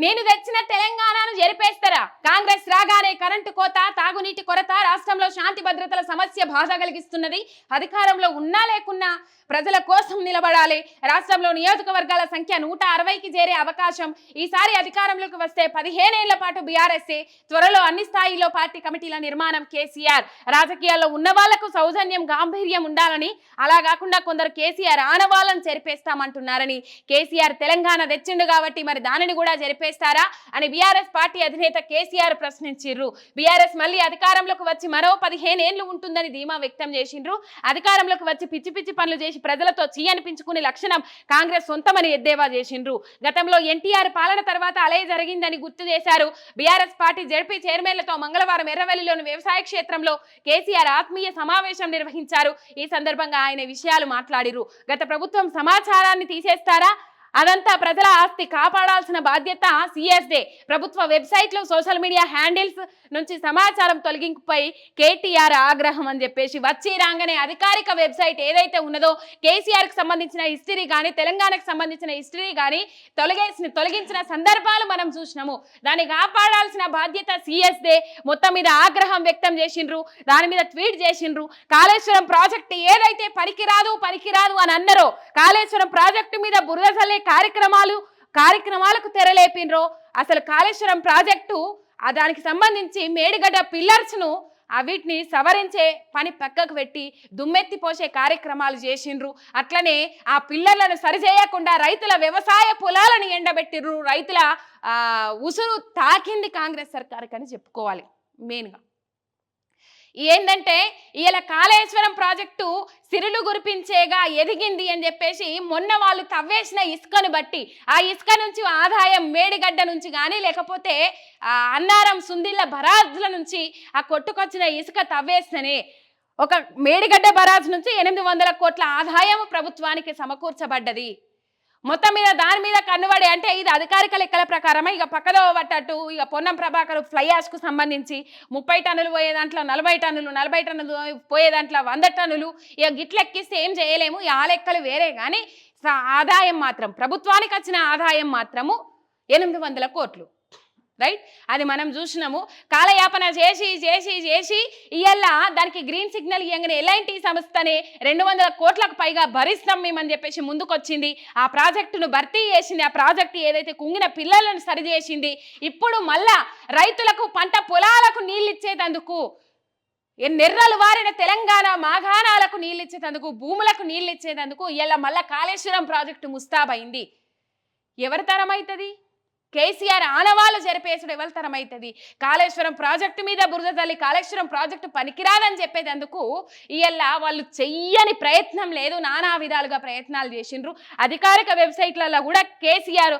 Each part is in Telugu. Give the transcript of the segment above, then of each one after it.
నేను తెచ్చిన తెలంగాణను జరిపేస్తారా? కాంగ్రెస్ రాగానే కరెంటు కోత తాగునీటి కొరత రాష్ట్రంలో శాంతి భద్రతల సమస్య బాధ కలిగిస్తున్నది. అధికారంలో ఉన్నా లేకున్నా ప్రజల కోసం నిలబడాలి. రాష్ట్రంలో నియోజకవర్గాల సంఖ్య నూట అరవైకి చేరే అవకాశం ఈసారి అధికారంలోకి వస్తే పదిహేనేళ్ళ పాటు బీఆర్ఎస్ఏ త్వరలో అన్ని స్థాయిలో పార్టీ కమిటీల నిర్మాణం కేసీఆర్. రాజకీయాల్లో ఉన్న వాళ్ళకు సౌజన్యం గాంభీర్యం ఉండాలని అలా కాకుండా కొందరు కేసీఆర్ ఆనవాళ్ళను జరిపేస్తామంటున్నారని. కేసీఆర్ తెలంగాణ తెచ్చిండు కాబట్టి మరి దానిని కూడా జరిపి జరిపేస్తారా అని బీఆర్ఎస్ పార్టీ అధినేత కేసీఆర్ ప్రశ్నించిర్రు. బీఆర్ఎస్ మళ్ళీ అధికారంలోకి వచ్చి మరో పదిహేను ఏళ్ళు ఉంటుందని ధీమా వ్యక్తం చేసిండ్రు. అధికారంలోకి వచ్చి పిచ్చి పిచ్చి పనులు చేసి ప్రజలతో చీ అనిపించుకునే లక్షణం కాంగ్రెస్ సొంతమని ఎద్దేవా చేసిండ్రు. గతంలో ఎన్టీఆర్ పాలన తర్వాత అలయ జరిగిందని గుర్తు చేశారు. బీఆర్ఎస్ పార్టీ జడ్పీ చైర్మన్లతో మంగళవారం ఎర్రవెల్లిలోని వ్యవసాయ క్షేత్రంలో కేసీఆర్ ఆత్మీయ సమావేశం నిర్వహించారు. ఈ సందర్భంగా ఆయన విషయాలు మాట్లాడిరు గత ప్రభుత్వం సమాచారాన్ని తీసేస్తారా? అదంతా ప్రజల ఆస్తి కాపాడాల్సిన బాధ్యత సిఎస్డే ప్రభుత్వ వెబ్సైట్లు సోషల్ మీడియా హ్యాండిల్స్ నుంచి సమాచారం తొలగింపుపై కేటీఆర్ ఆగ్రహం అని చెప్పేసి వచ్చి రాగానే అధికారిక వెబ్సైట్ ఏదైతే ఉన్నదో కేసీఆర్కి సంబంధించిన హిస్టరీ కానీ తెలంగాణకు సంబంధించిన హిస్టరీ కానీ తొలగేసిన తొలగించిన సందర్భాలు మనం చూసినాము. దాన్ని కాపాడాల్సిన బాధ్యత సిఎస్డే మొత్తం మీద ఆగ్రహం వ్యక్తం చేసిండ్రు. దాని మీద ట్వీట్ చేసిండ్రు. కాళేశ్వరం ప్రాజెక్టు ఏదైతే పనికిరాదు పనికిరాదు అని అన్నారో కాళేశ్వరం ప్రాజెక్టు మీద బురద కార్యక్రమాలు కార్యక్రమాలకు తెరలేపినరో అసలు కాళేశ్వరం ప్రాజెక్టు ఆ దానికి సంబంధించి మేడిగడ్డ పిల్లర్స్ను ఆ వీటిని సవరించే పని పక్కకు పెట్టి దుమ్మెత్తి పోసే కార్యక్రమాలు చేసిండ్రు. అట్లనే ఆ పిల్లర్లను సరిచేయకుండా రైతుల వ్యవసాయ పొలాలను ఎండబెట్టిర్రు. రైతుల ఉసురు తాకింది కాంగ్రెస్ సర్కార్ అని చెప్పుకోవాలి మెయిన్గా. ఏంటంటే ఇలా కాళేశ్వరం ప్రాజెక్టు సిరులు గురిపించేగా ఎదిగింది అని చెప్పేసి మొన్న వాళ్ళు తవ్వేసిన ఇసుకను బట్టి ఆ ఇసుక నుంచి ఆదాయం మేడిగడ్డ నుంచి కానీ లేకపోతే ఆ అన్నారం సుందిళ్ళ బరాజ్ల నుంచి ఆ కొట్టుకొచ్చిన ఇసుక తవ్వేసిననే ఒక మేడిగడ్డ బరాజ్ నుంచి ఎనిమిది వందల కోట్ల ఆదాయం ప్రభుత్వానికి సమకూర్చబడ్డది. మొత్తం మీద దాని మీద కన్నుబడి అంటే ఇది అధికారిక లెక్కల ప్రకారమే. ఇక పక్కదో పట్టట్టు ఇక పొన్నం ప్రభాకర్ ఫ్లై యాష్కు సంబంధించి ముప్పై టన్నులు పోయే దాంట్లో నలభై టన్నులు నలభై టన్నులు పోయే దాంట్లో వంద టన్నులు ఇక గిట్ల ఎక్కిస్తే ఏం చేయలేము. ఈ ఆ లెక్కలు వేరే కానీ ఆదాయం మాత్రం ప్రభుత్వానికి వచ్చిన ఆదాయం మాత్రము ఎనిమిది వందల కోట్లు. రైట్ అది మనం చూసినాము. కాలయాపన చేసి చేసి చేసి ఇయ్యల్లా దానికి గ్రీన్ సిగ్నల్ ఇవ్వగానే ఎల్ఐన్టీ సంస్థనే రెండు వందల కోట్లకు పైగా భరిస్తాం మేమని చెప్పేసి ముందుకొచ్చింది. ఆ ప్రాజెక్టును భర్తీ చేసింది. ఆ ప్రాజెక్టు ఏదైతే కుంగిన పిల్లలను సరిచేసింది ఇప్పుడు మళ్ళా రైతులకు పంట పొలాలకు నీళ్ళు ఇచ్చేటందుకు నెర్రలు వారిన తెలంగాణ మాఘానాలకు నీళ్ళు ఇచ్చేటందుకు భూములకు నీళ్ళు ఇచ్చేటందుకు ఇలా మళ్ళా కాళేశ్వరం ప్రాజెక్టు ముస్తాబైంది ఎవరి తరం అవుతుంది కేసీఆర్ ఆనవాళ్ళు జరిపేసుడు ఎవరి అవుతుంది కాళేశ్వరం ప్రాజెక్టు మీద బురద తల్లి కాళేశ్వరం ప్రాజెక్టు పనికిరాదని చెప్పేటందుకు ఇయల్ల వాళ్ళు చెయ్యని ప్రయత్నం లేదు నానా విధాలుగా ప్రయత్నాలు చేసిండ్రు. అధికారిక వెబ్సైట్లలో కూడా కేసీఆర్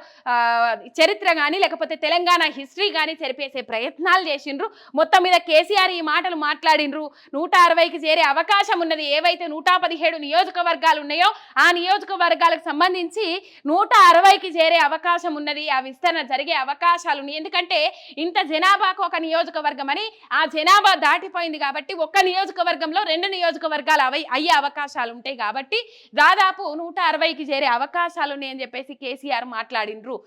చరిత్ర కానీ లేకపోతే తెలంగాణ హిస్టరీ కానీ చెరిపేసే ప్రయత్నాలు చేసిండ్రు. మొత్తం మీద కేసీఆర్ ఈ మాటలు మాట్లాడిండ్రు. నూట అరవైకి చేరే అవకాశం ఉన్నది. ఏవైతే నూట పదిహేడు నియోజకవర్గాలు ఉన్నాయో ఆ నియోజకవర్గాలకు సంబంధించి నూట అరవైకి చేరే అవకాశం ఉన్నది. ఆ విస్తరణ జరిగే అవకాశాలు ఉన్నాయి. ఎందుకంటే ఇంత జనాభాకు ఒక నియోజకవర్గం అని ఆ జనాభా దాటిపోయింది కాబట్టి ఒక్క నియోజకవర్గంలో రెండు నియోజకవర్గాలు అవి అయ్యే అవకాశాలు ఉంటాయి కాబట్టి దాదాపు నూట అరవైకి చేరే అవకాశాలు ఉన్నాయని చెప్పేసి కేసీఆర్ మాట్లాడిండ్రు.